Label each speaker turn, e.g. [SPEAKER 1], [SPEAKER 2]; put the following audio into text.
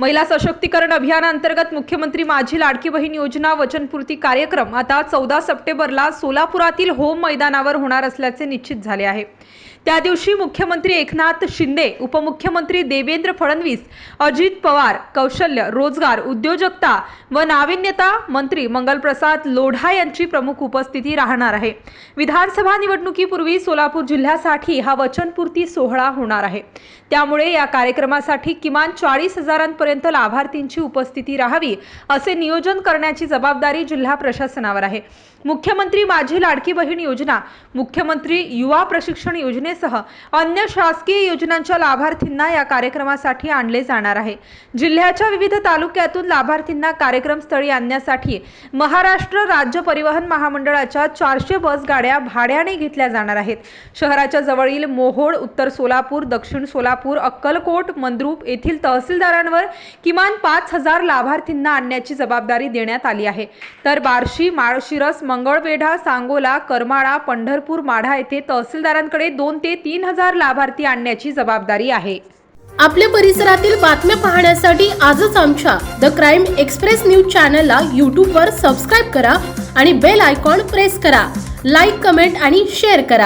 [SPEAKER 1] महिला सशक्तीकरण अभियानांतर्गत मुख्यमंत्री माझी लाडकी बहीण योजना वचनपूर्ती कार्यक्रम आता चौदा सप्टेंबरला सोलापुरातील होम मैदानावर होणार असल्याचे निश्चित झाले आहे. त्या दिवशी मुख्यमंत्री एकनाथ शिंदे उपमुख्यमंत्री देवेंद्र फडणवीस अजित पवार कौशल्य रोजगार उद्योजकता व नाविन्यता मंत्री मंगलप्रसाद लोढा यांची प्रमुख उपस्थिती राहणार आहे. विधानसभा निवडणुकीपूर्वी सोलापूर जिल्ह्यासाठी हा वचनपूर्ती सोहळा होणार आहे. त्यामुळे या कार्यक्रमासाठी किमान चाळीस हजारांपर्यंत लाभार्थींची उपस्थिती राहावी असे नियोजन करण्याची जबाबदारी जिल्हा प्रशासनावर आहे. मुख्यमंत्री माझी लाडकी बहीण योजना मुख्यमंत्री युवा प्रशिक्षण योजनेसह अन्य शासकीय योजनांच्या लाभार्थींना या कार्यक्रमासाठी आणले जाणार आहे. जिल्ह्याच्या विविध तालुक्यातून लाभार्थींना कार्यक्रमस्थळी आणण्यासाठी महाराष्ट्र राज्य परिवहन महामंडळाच्या चारशे बस गाड्या भाड्याने घेतल्या जाणार आहेत. शहराच्या जवळील मोहोळ उत्तर सोलापूर दक्षिण सोलापूर अक्कलकोट मंद्रुप येथील तहसीलदारांवर किमान पाच हजार लाभार्थींना आणण्याची जबाबदारी देण्यात आली आहे. तर बार्शी माळशिरस मंगळवेढा सांगोला करमाळा पंढरपूर माढा येथे तहसीलदारांकडे दोन दोन ते तीन हजार लाभार्थी आणण्याची जबाबदारी आहे.
[SPEAKER 2] आपल्या परिसरातील बातम्या पाहण्यासाठी आजच आमच्या द क्राईम एक्सप्रेस न्यूज चॅनलला यूट्यूबवर सबस्क्राईब करा आणि बेल आयकॉन प्रेस करा. लाईक कमेंट आणि शेअर करा.